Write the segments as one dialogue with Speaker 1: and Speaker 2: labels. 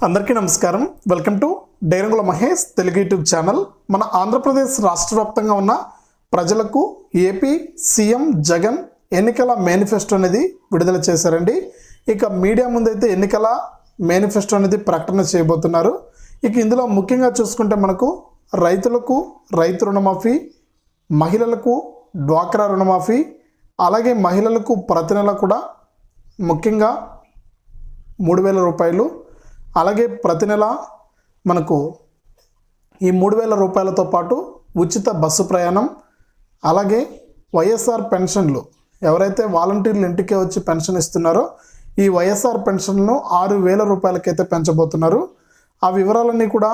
Speaker 1: అందరికీ నమస్కారం. Welcome to Dairangula Mahesh Telugu YouTube channel. మన ఆంధ్రప్రదేశ్ రాష్ట్ర వ్యాప్తంగా ఉన్న ప్రజలకు ఏపీ సీఎం జగన్ ఎన్నికల మేనిఫెస్టో అనేది విడుదల చేశారండి. ఇక మీడియా ముందైతే ఎన్నికల మేనిఫెస్టో అనేది ప్రకటన చేయబోతున్నారు. ఇక ఇందులో ముఖ్యంగా చూసుకుంటే మనకు రైతులకు రైతు రుణమాఫీ మహిళలకు డ్వాక్రా రుణమాఫీ అలాగే మహిళలకు ప్రతి నెల కూడా ముఖ్యంగా మూడు వేల రూపాయలు అలాగే ప్రతి నెల మనకు ఈ మూడు వేల రూపాయలతో పాటు ఉచిత బస్సు ప్రయాణం అలాగే వైఎస్ఆర్ పెన్షన్లు. ఎవరైతే వాలంటీర్లు ఇంటికే వచ్చి పెన్షన్ ఇస్తున్నారో ఈ వైఎస్ఆర్ పెన్షన్ను ఆరు వేల రూపాయలకైతే పెంచబోతున్నారు. ఆ వివరాలన్నీ కూడా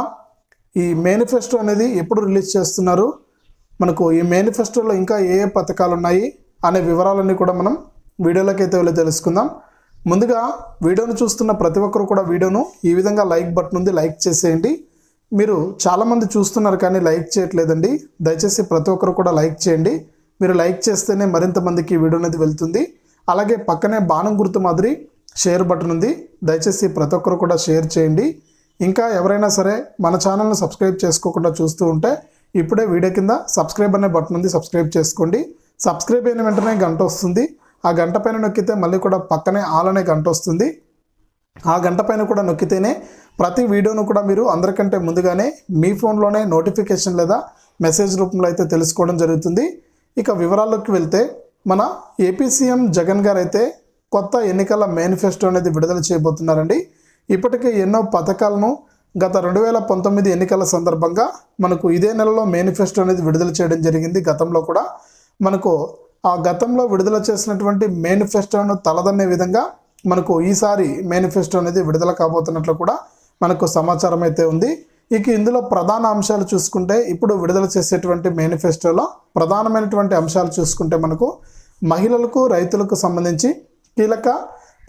Speaker 1: ఈ మేనిఫెస్టో అనేది ఎప్పుడు రిలీజ్ చేస్తున్నారు మనకు ఈ మేనిఫెస్టోలో ఇంకా ఏ ఏ పథకాలు ఉన్నాయి అనే వివరాలన్నీ కూడా మనం వీడియోలోకి అయితే వెళ్ళి తెలుసుకుందాం. ముందుగా వీడియోను చూస్తున్న ప్రతి ఒక్కరు కూడా వీడియోను ఈ విధంగా లైక్ బటన్ ఉంది లైక్ చేసేయండి. మీరు చాలామంది చూస్తున్నారు కానీ లైక్ చేయట్లేదండి. దయచేసి ప్రతి ఒక్కరు కూడా లైక్ చేయండి. మీరు లైక్ చేస్తేనే మరింత మందికి ఈ వీడియో అనేది వెళ్తుంది. అలాగే పక్కనే బాణం గుర్తు మాదిరి షేర్ బటన్ ఉంది. దయచేసి ప్రతి ఒక్కరు కూడా షేర్ చేయండి. ఇంకా ఎవరైనా సరే మన ఛానల్ను సబ్స్క్రైబ్ చేసుకోకుండా చూస్తూ ఉంటే ఇప్పుడే వీడియో కింద సబ్స్క్రైబ్ అనే బటన్ ఉంది సబ్స్క్రైబ్ చేసుకోండి. సబ్స్క్రైబ్ అయిన వెంటనే గంట వస్తుంది. ఆ గంట పైన నొక్కితే మళ్ళీ కూడా పక్కనే ఆల్ అనే గంట వస్తుంది. ఆ గంట పైన కూడా నొక్కితేనే ప్రతి వీడియోను కూడా మీరు అందరికంటే ముందుగానే మీ ఫోన్లోనే నోటిఫికేషన్ లేదా మెసేజ్ రూపంలో అయితే తెలుసుకోవడం జరుగుతుంది. ఇక వివరాల్లోకి వెళ్తే మన ఏపీ సీఎం జగన్ గారు అయితే కొత్త ఎన్నికల మేనిఫెస్టో అనేది విడుదల చేయబోతున్నారండి. ఇప్పటికే ఎన్నో పథకాలను గత రెండు వేల పంతొమ్మిది ఎన్నికల సందర్భంగా మనకు ఇదే నెలలో మేనిఫెస్టో అనేది విడుదల చేయడం జరిగింది గతంలో కూడా. మనకు ఆ గతంలో విడుదల చేసినటువంటి మేనిఫెస్టోను తలదన్నే విధంగా మనకు ఈసారి మేనిఫెస్టో అనేది విడుదల కాబోతున్నట్లు కూడా మనకు సమాచారం అయితే ఉంది. ఇక ఇందులో ప్రధాన అంశాలు చూసుకుంటే ఇప్పుడు విడుదల చేసేటువంటి మేనిఫెస్టోలో ప్రధానమైనటువంటి అంశాలు చూసుకుంటే మనకు మహిళలకు రైతులకు సంబంధించి కీలక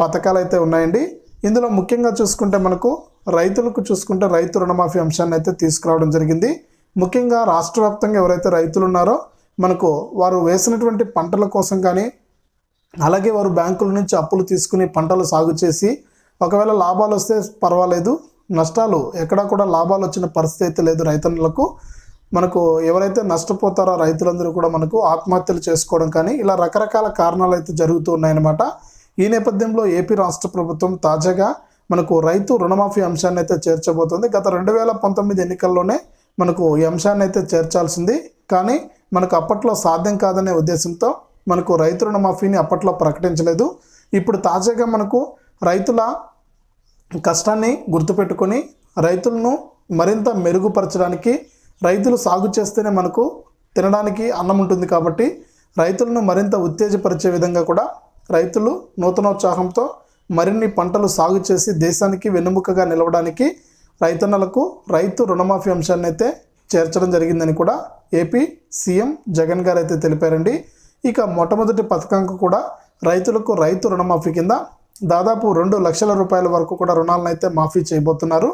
Speaker 1: పథకాలు అయితే ఉన్నాయండి. ఇందులో ముఖ్యంగా చూసుకుంటే మనకు రైతులకు చూసుకుంటే రైతు రుణమాఫీ అంశాన్ని అయితే తీసుకురావడం జరిగింది. ముఖ్యంగా రాష్ట్ర వ్యాప్తంగా ఎవరైతే రైతులు ఉన్నారో మనకు వారు వేసినటువంటి పంటల కోసం కానీ అలాగే వారు బ్యాంకుల నుంచి అప్పులు తీసుకుని పంటలు సాగు చేసి ఒకవేళ లాభాలు వస్తే పర్వాలేదు. నష్టాలు ఎక్కడా కూడా లాభాలు వచ్చిన పరిస్థితి అయితే లేదు రైతన్నులకు. మనకు ఎవరైతే నష్టపోతారో రైతులందరూ కూడా మనకు ఆత్మహత్యలు చేసుకోవడం కానీ ఇలా రకరకాల కారణాలు అయితే జరుగుతూ ఉన్నాయన్నమాట. ఈ నేపథ్యంలో ఏపీ రాష్ట్ర ప్రభుత్వం తాజాగా మనకు రైతు రుణమాఫీ అంశాన్ని అయితే చేర్చబోతుంది. గత రెండు వేల పంతొమ్మిది ఎన్నికల్లోనే మనకు ఈ అంశాన్ని అయితే చేర్చాల్సింది. కానీ మనకు అప్పట్లో సాధ్యం కాదనే ఉద్దేశంతో మనకు రైతు రుణమాఫీని అప్పట్లో ప్రకటించలేదు. ఇప్పుడు తాజాగా మనకు రైతుల కష్టాన్ని గుర్తుపెట్టుకొని రైతులను మరింత మెరుగుపరచడానికి రైతులు సాగు చేస్తేనే మనకు తినడానికి అన్నం ఉంటుంది కాబట్టి రైతులను మరింత ఉత్తేజపరిచే విధంగా కూడా రైతులు నూతనోత్సాహంతో మరిన్ని పంటలు సాగు చేసి దేశానికి వెన్నుముకగా నిలవడానికి రైతన్నలకు రైతు రుణమాఫీ అంశాన్ని అయితే చేర్చడం జరిగిందని కూడా ఏపీ సీఎం జగన్ గారు అయితే తెలిపారండి. ఇక మొట్టమొదటి పథకంకు కూడా రైతులకు రైతు రుణమాఫీ కింద దాదాపు రెండు లక్షల రూపాయల వరకు కూడా రుణాలను అయితే మాఫీ చేయబోతున్నారు.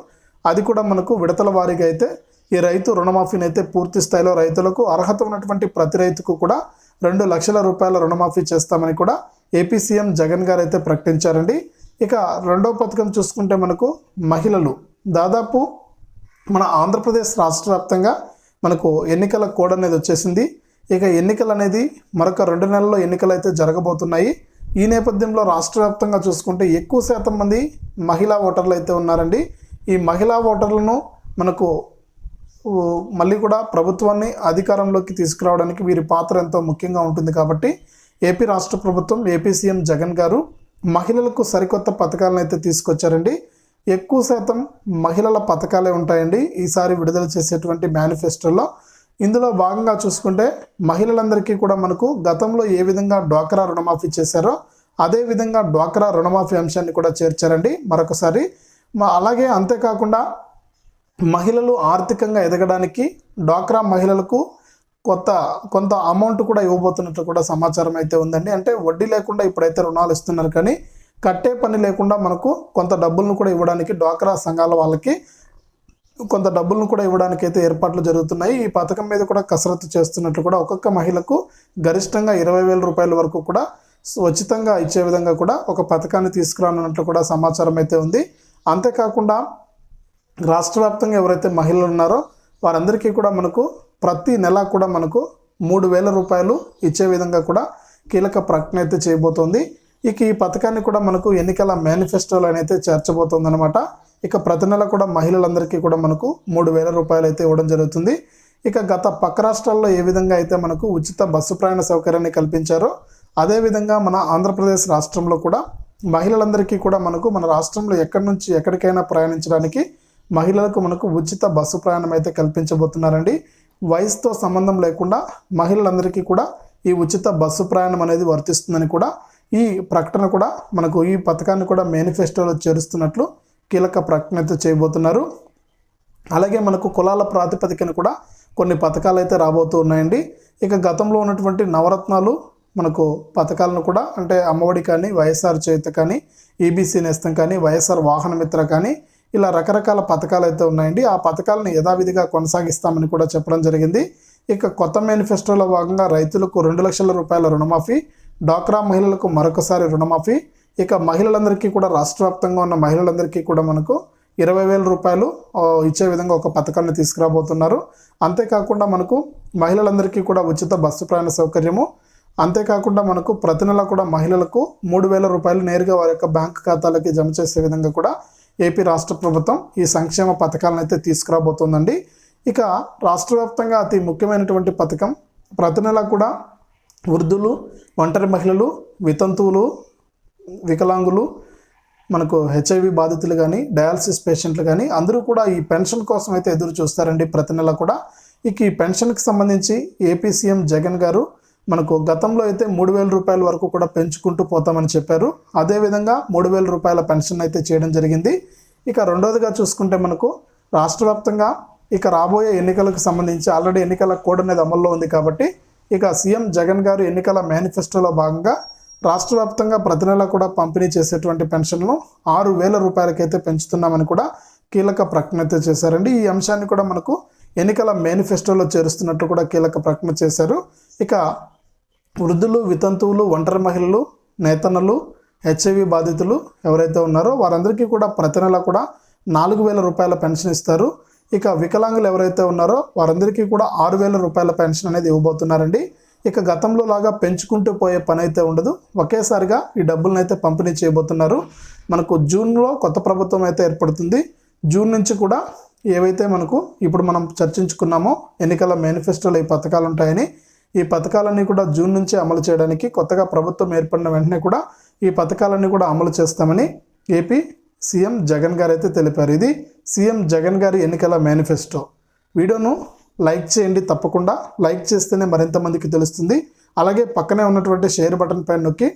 Speaker 1: అది కూడా మనకు విడతల వారీగా అయితే ఈ రైతు రుణమాఫీని అయితే పూర్తి స్థాయిలో రైతులకు అర్హత ఉన్నటువంటి ప్రతి రైతుకు కూడా రెండు లక్షల రూపాయల రుణమాఫీ చేస్తామని కూడా ఏపీ సీఎం జగన్ గారు అయితే ప్రకటించారండి. ఇక రెండో పథకం చూసుకుంటే మనకు మహిళలు దాదాపు మన ఆంధ్రప్రదేశ్ రాష్ట్ర వ్యాప్తంగా మనకు ఎన్నికల కోడ్ అనేది వచ్చేసింది. ఇక ఎన్నికలు అనేది మరొక రెండు నెలల్లో ఎన్నికలు అయితే జరగబోతున్నాయి. ఈ నేపథ్యంలో రాష్ట్ర వ్యాప్తంగా చూసుకుంటే ఎక్కువ శాతం మంది మహిళా ఓటర్లు అయితే ఉన్నారండి. ఈ మహిళా ఓటర్లను మనకు మళ్ళీ కూడా ప్రభుత్వాన్ని అధికారంలోకి తీసుకురావడానికి వీరి పాత్ర ఎంతో ముఖ్యంగా ఉంటుంది కాబట్టి ఏపీ రాష్ట్ర ప్రభుత్వం ఏపీ సీఎం జగన్ గారు మహిళలకు సరికొత్త పథకాలను అయితే తీసుకొచ్చారండి. ఎక్కువ శాతం మహిళల పథకాలే ఉంటాయండి. ఈసారి విడుదల చేసేటువంటి మేనిఫెస్టోలో ఇందులో భాగంగా చూసుకుంటే మహిళలందరికీ కూడా మనకు గతంలో ఏ విధంగా డ్వాక్రా రుణమాఫీ చేశారో అదే విధంగా డ్వాక్రా రుణమాఫీ అంశాన్ని కూడా చేర్చారండి. మరొకసారి అలాగే అంతేకాకుండా మహిళలు ఆర్థికంగా ఎదగడానికి డ్వాక్రా మహిళలకు కొత్త కొంత అమౌంట్ కూడా ఇవ్వబోతున్నట్లు కూడా సమాచారం అయితే ఉందండి. అంటే వడ్డీ లేకుండా ఇప్పుడైతే రుణాలు ఇస్తున్నారు కానీ కట్టే పని లేకుండా మనకు కొంత డబ్బులను కూడా ఇవ్వడానికి డ్వాక్రా సంఘాల వాళ్ళకి కొంత డబ్బులను కూడా ఇవ్వడానికి అయితే ఏర్పాట్లు జరుగుతున్నాయి. ఈ పథకం మీద కూడా కసరత్తు చేస్తున్నట్లు కూడా ఒక్కొక్క మహిళకు గరిష్టంగా ఇరవై వేల రూపాయల వరకు కూడా ఉచితంగా ఇచ్చే విధంగా కూడా ఒక పథకాన్ని తీసుకురానున్నట్లు కూడా సమాచారం అయితే ఉంది. అంతేకాకుండా రాష్ట్ర వ్యాప్తంగా ఎవరైతే మహిళలు ఉన్నారో వారందరికీ కూడా మనకు ప్రతి నెల కూడా మనకు మూడు వేల రూపాయలు ఇచ్చే విధంగా కూడా కీలక ప్రకటన అయితే చేయబోతోంది. ఇక ఈ పథకాన్ని కూడా మనకు ఎన్నికల మేనిఫెస్టోలో అయితే చేర్చబోతోందనమాట ఇక ప్రతి నెల కూడా మహిళలందరికీ కూడా మనకు మూడు వేల రూపాయలు అయితే ఇవ్వడం జరుగుతుంది. ఇక గత పక్క రాష్ట్రాల్లో ఏ విధంగా అయితే మనకు ఉచిత బస్సు ప్రయాణ సౌకర్యాన్ని కల్పించారో అదేవిధంగా మన ఆంధ్రప్రదేశ్ రాష్ట్రంలో కూడా మహిళలందరికీ కూడా మనకు మన రాష్ట్రంలో ఎక్కడి నుంచి ఎక్కడికైనా ప్రయాణించడానికి మహిళలకు మనకు ఉచిత బస్సు ప్రయాణం అయితే కల్పించబోతున్నారండి. వయసుతో సంబంధం లేకుండా మహిళలందరికీ కూడా ఈ ఉచిత బస్సు ప్రయాణం అనేది వర్తిస్తుందని కూడా ఈ ప్రకటన కూడా మనకు ఈ పథకాన్ని కూడా మేనిఫెస్టోలో చేరుస్తున్నట్లు కీలక ప్రకటన అయితే చేయబోతున్నారు. అలాగే మనకు కులాల ప్రాతిపదికన కూడా కొన్ని పథకాలు అయితే రాబోతూ ఉన్నాయండి. ఇక గతంలో ఉన్నటువంటి నవరత్నాలు మనకు పథకాలను కూడా అంటే అమ్మఒడి కానీ వైఎస్ఆర్ చేత కానీ ఈబీసీ నేస్తం కానీ వైఎస్ఆర్ వాహన మిత్ర కానీ ఇలా రకరకాల పథకాలు అయితే ఉన్నాయండి. ఆ పథకాలను యథావిధిగా కొనసాగిస్తామని కూడా చెప్పడం జరిగింది. ఇక కొత్త మేనిఫెస్టోలో భాగంగా రైతులకు రెండు లక్షల రూపాయల రుణమాఫీ డ్వాక్రా మహిళలకు మరొకసారి రుణమాఫీ. ఇక మహిళలందరికీ కూడా రాష్ట్ర వ్యాప్తంగా ఉన్న మహిళలందరికీ కూడా మనకు ఇరవై వేల రూపాయలు ఇచ్చే విధంగా ఒక పథకాన్ని తీసుకురాబోతున్నారు. అంతేకాకుండా మనకు మహిళలందరికీ కూడా ఉచిత బస్సు ప్రయాణ సౌకర్యము. అంతేకాకుండా మనకు ప్రతి నెల కూడా మహిళలకు మూడు వేల రూపాయలు నేరుగా వారి యొక్క బ్యాంక్ ఖాతాలకి జమ చేసే విధంగా కూడా ఏపీ రాష్ట్ర ప్రభుత్వం ఈ సంక్షేమ పథకాలను అయితే తీసుకురాబోతోందండి. ఇక రాష్ట్ర వ్యాప్తంగా అతి ముఖ్యమైనటువంటి పథకం ప్రతి నెల కూడా వృద్ధులు ఒంటరి మహిళలు వితంతువులు వికలాంగులు మనకు హెచ్ఐవి బాధితులు కానీ డయాలసిస్ పేషెంట్లు కానీ అందరూ కూడా ఈ పెన్షన్ కోసం అయితే ఎదురు చూస్తారండి ప్రతి నెల కూడా. ఇక ఈ పెన్షన్కి సంబంధించి ఏపీ సీఎం జగన్ గారు మనకు గతంలో అయితే మూడు వేల రూపాయల వరకు కూడా పెంచుకుంటూ పోతామని చెప్పారు. అదేవిధంగా మూడు వేల రూపాయల పెన్షన్ అయితే చేయడం జరిగింది. ఇక రెండోదిగా చూసుకుంటే మనకు రాష్ట్ర వ్యాప్తంగా ఇక రాబోయే ఎన్నికలకు సంబంధించి ఆల్రెడీ ఎన్నికల కోడ్ అనేది అమల్లో ఉంది కాబట్టి ఇక సీఎం జగన్ గారు ఎన్నికల మేనిఫెస్టోలో భాగంగా రాష్ట్ర వ్యాప్తంగా ప్రతి నెల కూడా పంపిణీ చేసేటువంటి పెన్షన్ను ఆరు వేల రూపాయలకైతే పెంచుతున్నామని కూడా కీలక ప్రకటన అయితే చేశారండి. ఈ అంశాన్ని కూడా మనకు ఎన్నికల మేనిఫెస్టోలో చేరుస్తున్నట్టు కూడా కీలక ప్రకటన చేశారు. ఇక వృద్ధులు వితంతువులు ఒంటరి మహిళలు నేతన్నలు హెచ్ఐవి బాధితులు ఎవరైతే ఉన్నారో వారందరికీ కూడా ప్రతి నెల కూడా నాలుగు వేల రూపాయల పెన్షన్ ఇస్తారు. ఇక వికలాంగులు ఎవరైతే ఉన్నారో వారందరికీ కూడా ఆరు వేల రూపాయల పెన్షన్ అనేది ఇవ్వబోతున్నారండి. ఇక గతంలో లాగా పెంచుకుంటూ పోయే పని అయితే ఉండదు. ఒకేసారిగా ఈ డబ్బులను అయితే పంపిణీ చేయబోతున్నారు. మనకు జూన్లో కొత్త ప్రభుత్వం అయితే ఏర్పడుతుంది. జూన్ నుంచి కూడా ఏవైతే మనకు ఇప్పుడు మనం చర్చించుకున్నామో ఎన్నికల మేనిఫెస్టోలో ఈ పథకాలు ఉంటాయని ఈ పథకాలన్నీ కూడా జూన్ నుంచి అమలు చేయడానికి కొత్తగా ప్రభుత్వం ఏర్పడిన వెంటనే కూడా ఈ పథకాలన్నీ కూడా అమలు చేస్తామని ఏపీ సీఎం జగన్ గారు అయితే తెలిపారు. ఇది సీఎం జగన్ గారి ఎన్నికల మేనిఫెస్టో. వీడియోను లైక్ చేయండి తప్పకుండా. లైక్ చేస్తేనే మరింత మందికి తెలుస్తుంది. అలాగే పక్కనే ఉన్నటువంటి షేర్ బటన్ పైన నొక్కి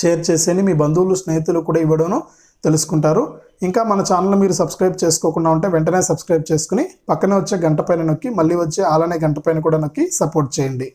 Speaker 1: షేర్ చేసేని మీ బంధువులు స్నేహితులు కూడా ఈ వీడియోను తెలుసుకుంటారు. ఇంకా మన ఛానల్ మీరు సబ్స్క్రైబ్ చేసుకోకుండా ఉంటే వెంటనే సబ్స్క్రైబ్ చేసుకుని పక్కనే వచ్చే గంట పైన నొక్కి మళ్ళీ వచ్చే అలానే గంట పైన కూడా నొక్కి సపోర్ట్ చేయండి.